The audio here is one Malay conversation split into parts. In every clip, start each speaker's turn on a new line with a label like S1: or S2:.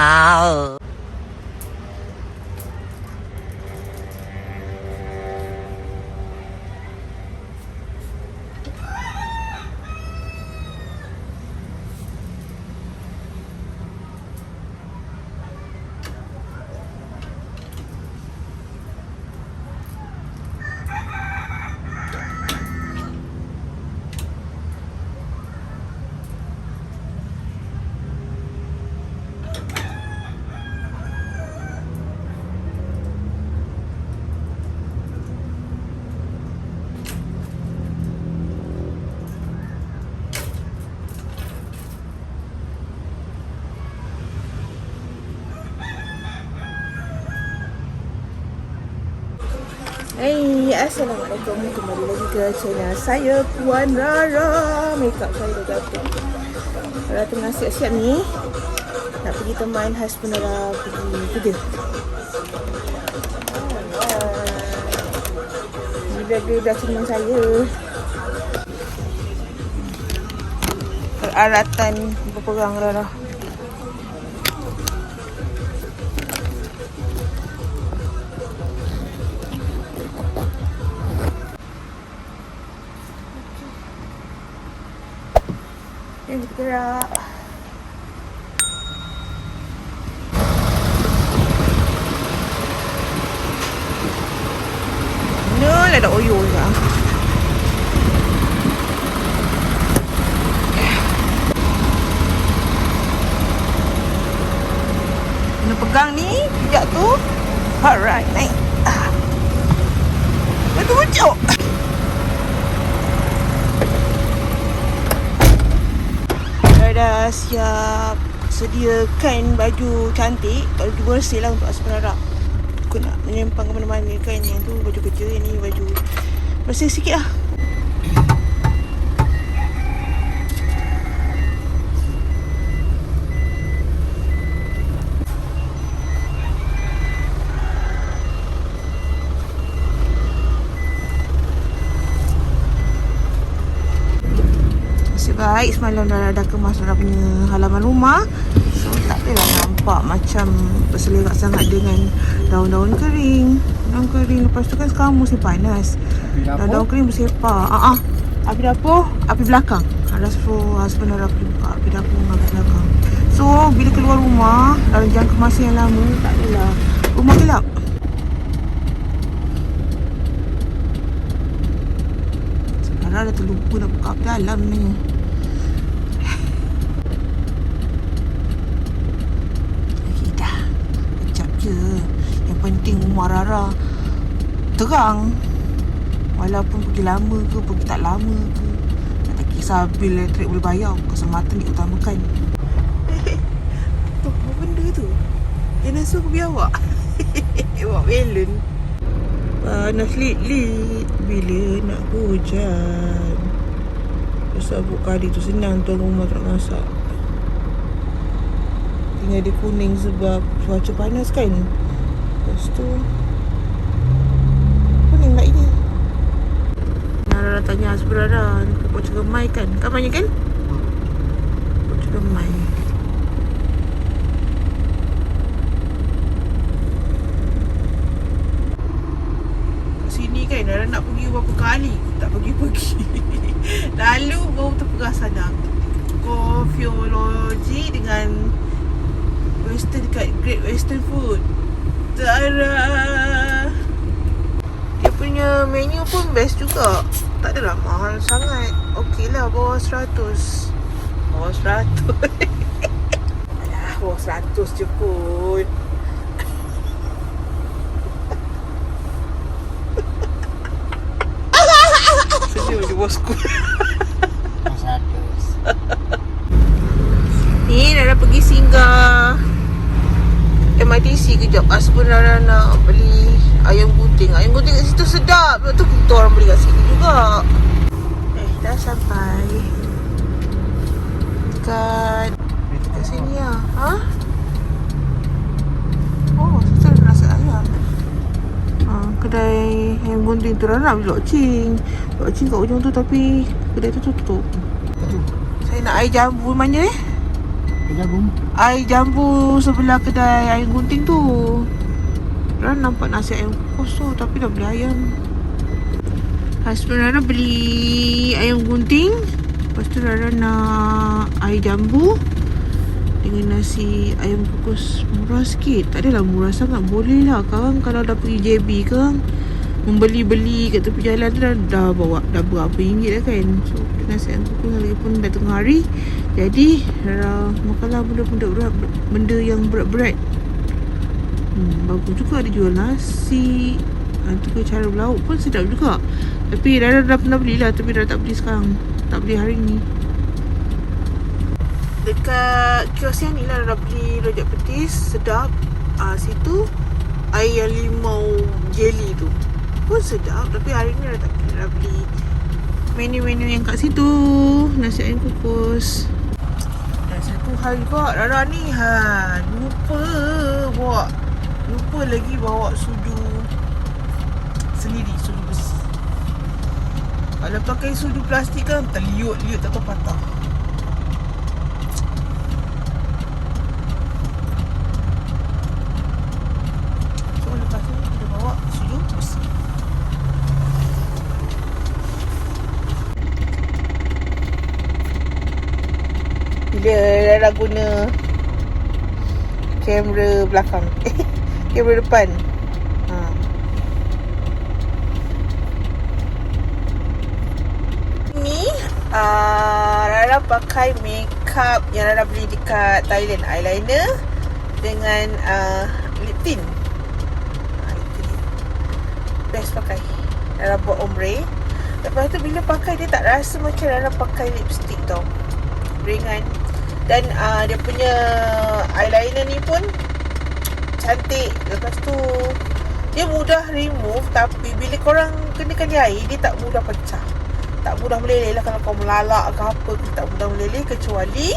S1: mahal.
S2: Assalamualaikum. Kembali lagi ke channel saya Puan Rara. Makeup saya dah jatuh. Rara tengah siap-siap ni. Nak pergi teman husband Rara pergi kerja Ni beg-beg dengan saya. Peralatan berperang Rara bergerak. Mana lah ada oyo je Kena pegang ni Sekejap tu. Alright naik. Ah. Betul ucuk Saya dah siap sediakan baju cantik baju bersih lah untuk Asperara aku nak menyempang ke mana-mana kan. Yang tu baju kerja yang ni baju bersih sikit lah Nasib baik semalam dah, dah kemas orang punya halaman rumah So tak adalah nampak macam berselerak sangat dengan daun-daun kering. Daun kering lepas tu kan sekarang musim panas. Daun-daun kering bersepah Ah, ah. Api dapur, api belakang. Ada so husband dah pergi buka api dapur dengan api belakang. So bila keluar rumah dalam jangka masa yang lama tak adalah Rumah gelap. Sekarang dah terlupa nak buka api dalam ni Okay dah Kejap je Yang penting rumah Rara Terang. Walaupun pergi lama ke Pergi tak lama ke. Tak kisah bil elektrik boleh bayar. Keselamatan diutamakan. Tu apa benda tu? Yang nak suruh biawak Bawa balon Panas lit-lit Bila nak hujan. Sabuk kali tu senang tuan rumah tak masak. Tinggal dia kuning sebab cuaca panas kan Lepas tu Kuning lah ini? Nara dah tanya Asbrara Kau cakap mai kan? Kan banyak kan? Kau cakap mai Sini kan Nara nak pergi berapa kali Tak pergi-pergi Lalu baru terperah sadar. Kofiologi dengan Western dekat Great Western Food Tara Dia punya menu pun best juga. Tak adalah mahal sangat. Okey lah bawah 100 Bawah 100 Alah bawah 100 je pun Senyum je bosku Ni Nara pergi singgah MITC kejap. Asbun Nara nak beli ayam gunting. Ayam gunting kat situ sedap. Lepas tu kita orang beli kat sini juga. Eh dah sampai. Dekat Dekat sini lah. Ha? Oh situ ada nasi ayam. Ha, Kedai ayam gunting tu nak beli lok cing. Lok cing kat ujung tu tapi Kedai tu tutup. Saya nak air jambu mana eh Air jambu sebelah kedai ayam gunting tu. Rara nampak nasi ayam kukus tu tapi dah beli ayam. Husband Rara beli ayam gunting. Lepas tu Rara nak air jambu dengan nasi ayam kukus murah sikit. Tak adalah murah sangat. Boleh lah kang kalau dah pergi JB kang. Membeli-beli kat tepi jalan tu dah, dah bawa dah berapa ringgit dah kan. So nasi ayam kukus lagi pun dah tengah hari. Jadi Rara makanlah benda-benda berat benda yang berat-berat. Hmm, bagus juga dia jual nasi. Ha, tu ke cara berlauk pun sedap juga. Tapi Rara dah pernah belilah tapi Rara tak beli sekarang. Tak beli hari ni. Dekat kios yang ni lah Rara beli rojak petis sedap. Ah situ air yang limau jelly tu pun sedap tapi hari ni Rara tak beli menu-menu yang kat situ. Nasi ayam kukus. Satu hari pula Rara ni ha, lupa bawa lupa lagi bawa sudu sendiri sudu besi. Kalau pakai sudu plastik kan terliut-liut tak tahu patah. Bila Rara guna kamera belakang. Kamera depan. Ha. ni uh, Rara pakai makeup yang Rara beli dekat Thailand. Eyeliner dengan uh, lip tint. Dia best pakai. Rara buat ombre. Lepas tu bila pakai dia tak rasa macam Rara pakai lipstick tau. Ringan dan uh, dia punya eyeliner ni pun cantik. Lepas tu dia mudah remove tapi bila korang kenakan di air dia tak mudah pecah. Tak mudah meleleh lah kalau kau melalak ke apa ke tak mudah meleleh kecuali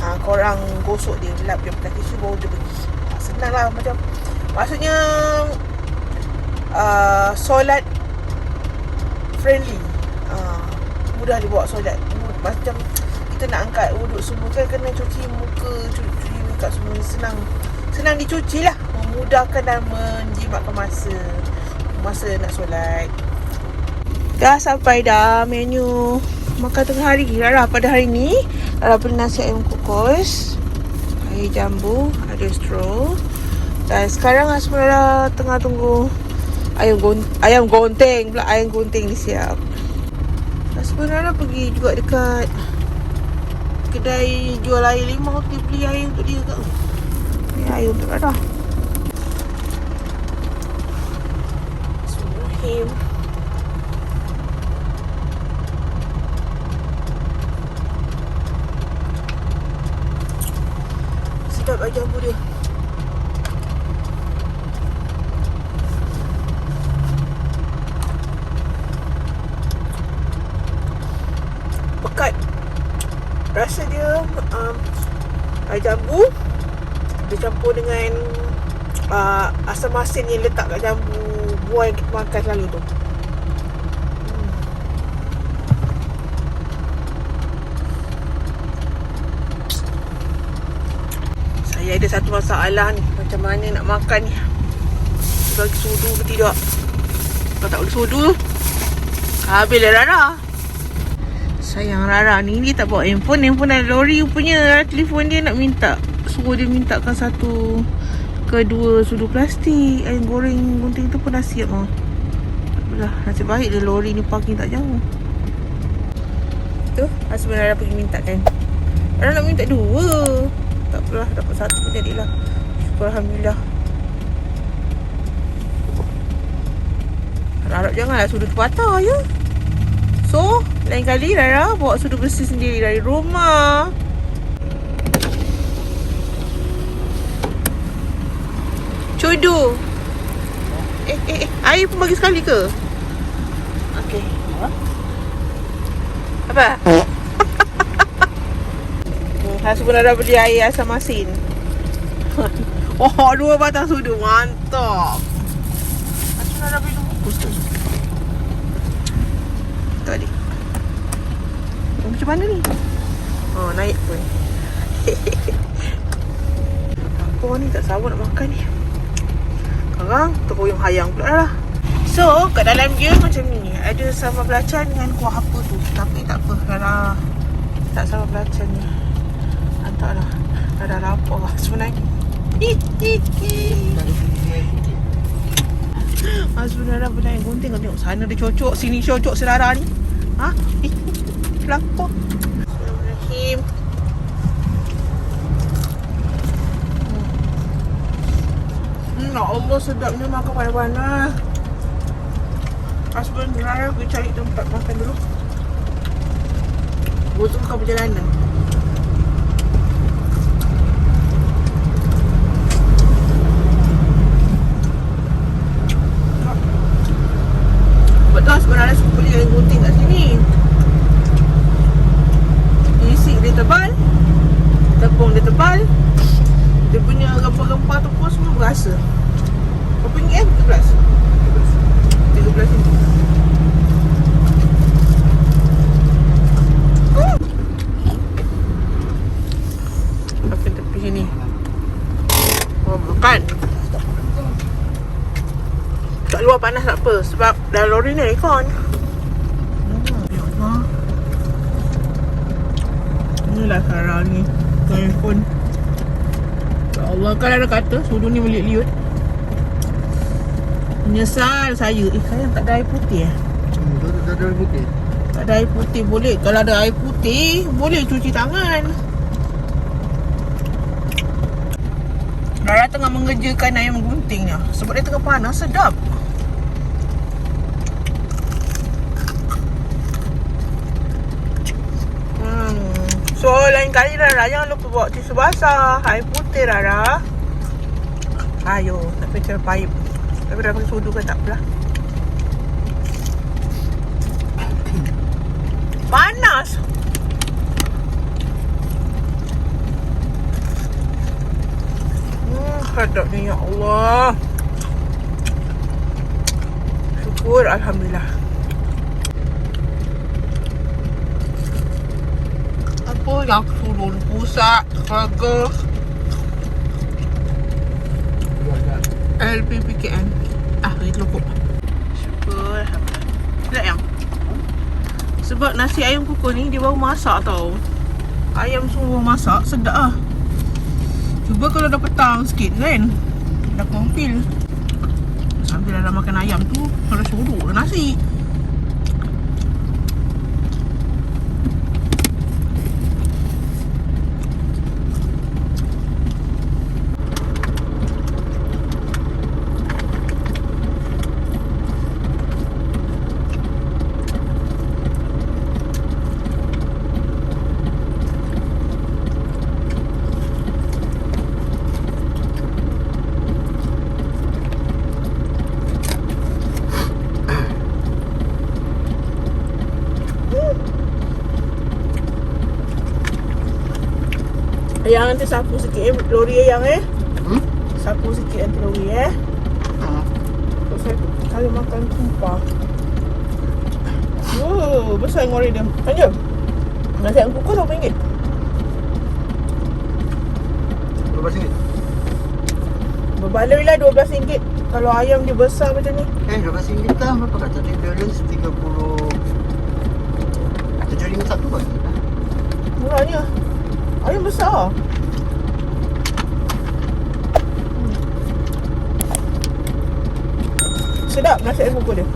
S2: uh, korang gosok dia. Lap dia pakai tisu baru dia pergi uh, senang lah macam. Maksudnya uh, solat friendly. Uh, mudah dibawa solat. Macam kita nak angkat wuduk semua kan kena cuci muka cuci, makeup semua. Senang senang dicuci lah. Memudahkan dan menjimatkan masa masa nak solat. Dah sampai dah menu makan tengah hari. Rara pada hari ni Rara beli nasi ayam kukus air jambu ada straw. Dan sekarang Asma Rara tengah tunggu ayam gon ayam gonteng pula ayam gunting ni siap. Asma Rara pergi juga dekat kedai jual air limau dia beli air untuk dia kat ni air untuk Rara Bismillahirrahmanirrahim. Sedap air jambu dia pekat rasa dia um, air jambu. Dia campur dengan uh, asam masin yang letak kat jambu buah yang kita makan selalu tu. Hmm. Saya ada satu masalah ni Macam mana nak makan ni. Bagi sudu ke tidak? Kalau tak boleh sudu Habis lah Rara Sayang Rara ni Dia tak bawa handphone. Handphone ada lori punya Telefon dia nak minta. Suruh dia mintakan satu Kedua sudu plastik. Ayam goreng gunting tu pun dah siap mah Apalah Nasib baik dia lori ni parking tak jauh. Tu Husband Rara pergi minta kan Rara nak minta dua. Tak apalah Dapat satu pun jadilah Syukur Alhamdulillah Harap janganlah sudu terpatah ya So Lain kali Rara bawa sudu bersih sendiri dari rumah. Cudu Eh eh eh Air pun bagi sekali ke? Okay Apa? Hmm, Husband dah beli air asam masin Oh dua batang sudu. Mantap Husband dah beli dua bungkus tu Tu adik oh, Macam mana ni? Oh naik pun sabar nak makan ni. Sekarang terkoyong hayang pula lah. So, kat dalam dia macam ni. Ada sambal belacan dengan kuah apa tu. Tapi tak apa. Rara tak sambal belacan ni. Hantarlah. Rara lapar lah sebenarnya. Hi, hi, hi. Ah, sebenarnya benda yang gunting tengok sana dia cocok, sini cocok selara ni. Ha? Eh, lapar. Bismillahirrahmanirrahim. Hmm, ya Allah sedapnya makan panas-panas. Husband Rara pergi cari tempat makan dulu. Butuhkan perjalanan. Betul sebenarnya suka beli yang gunting kat sini. Isi dia tebal. Tepung dia tebal. Dia rempah-rempah tu pun semua berasa. Berapa ringgit eh? 13? 13 ringgit. Hmm. Makan tepi sini. Oh, makan. Kat luar panas tak apa Sebab dalam lori ni aircon Inilah Sarah ni Ya Allah Kan ada kata Sudu ni meliut-liut. Menyesal saya. Eh sayang tak ada air putih eh?
S1: Hmm, dah ada putih.
S2: Tak ada air putih boleh. Kalau ada air putih Boleh cuci tangan. Rara tengah mengerjakan ayam guntingnya Sebab dia tengah panas sedap Hmm. So lain kali Rara jangan lupa bawa tisu basah Air putih Rara Ayo nak pakai paip Tapi Rara pakai sudu kan tak apalah. Panas. Hmm, hadap ni ya Allah. Syukur Alhamdulillah Apa yang pusat Harga LPPKM Ah, itu lukuk Syukur Sedap yang? Sebab nasi ayam kukuh ni Dia baru masak tau. Ayam semua masak Sedap lah Cuba kalau dah petang sikit kan? Dah confil Sambil dah makan ayam tu Kalau suruh lah nasi Yang nanti sapu sikit eh Lori yang eh
S1: Hmm?
S2: Sapu sikit nanti lori eh
S1: Ha.
S2: Terus saya kali makan tumpah Oh, besar ngori dia Lanjut Nasi berapa ringgit?
S1: Berapa singgit?
S2: Berbaloi lah RM12 Kalau ayam dia besar macam ni
S1: Eh, berapa singgit lah. Berapa kat tadi balance 30... Tujuh lima satu bagi.
S2: Murahnya Ayam besar. Sedap nasi ayam kukuh dia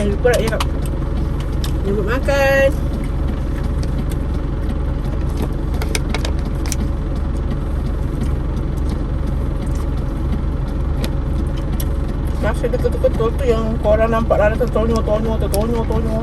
S2: Eh lupa nak cakap Jemput makan Rasa dia ketul-ketul tu yang korang nampak lah tu tonyo-tonyo tu tonyo-tonyo.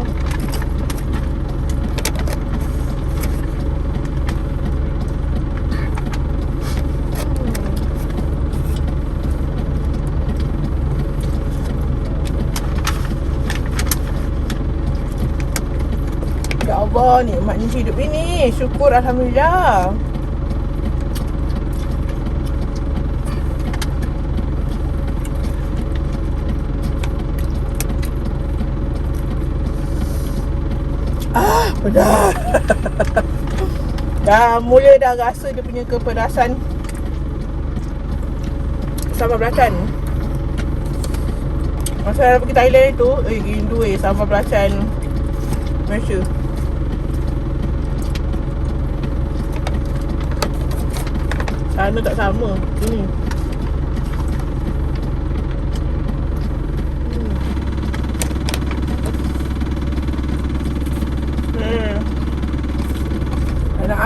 S2: Ya Allah, nikmatnya hidup ini. Syukur Alhamdulillah. Ah, pedas. dah mula dah rasa dia punya kepedasan sambal belacan. Masa dah pergi Thailand tu, eh rindu eh sambal belacan Malaysia. Sana tak sama. Sini.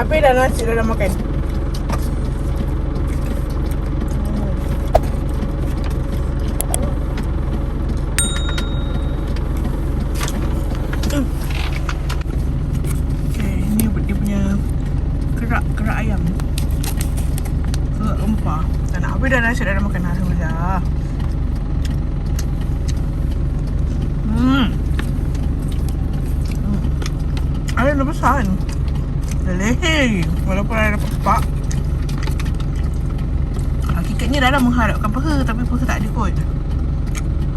S2: Habis dah nasi dah makan. Hmm. Rempah. Dah dah nasi makan Alhamdulillah. Hmm. Ayam dah besar Leher Walaupun ada dapat sepak Hakikatnya dah mengharapkan peha Tapi peha tak ada kot.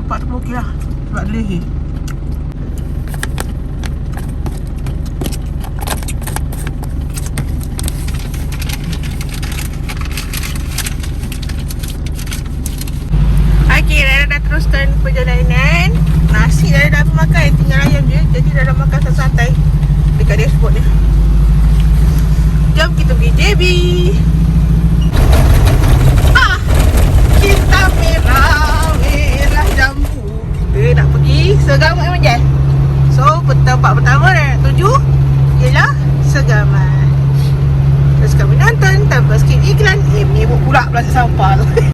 S2: Sepak tu pun okey lah. Sebab ada leher Okey, Rara dah teruskan perjalanan Nasi dah dah habis makan Tinggal ayam je Jadi dah dah makan santai Dekat dashboard ni Jom JB ah, Kita merah Merah jambu. Kita nak pergi Segamat Manjai So tempat pertama yang nak tuju? Ialah Segamat. Terus kami nonton Tanpa skip iklan. Eh menyebut pula plastik sampah tu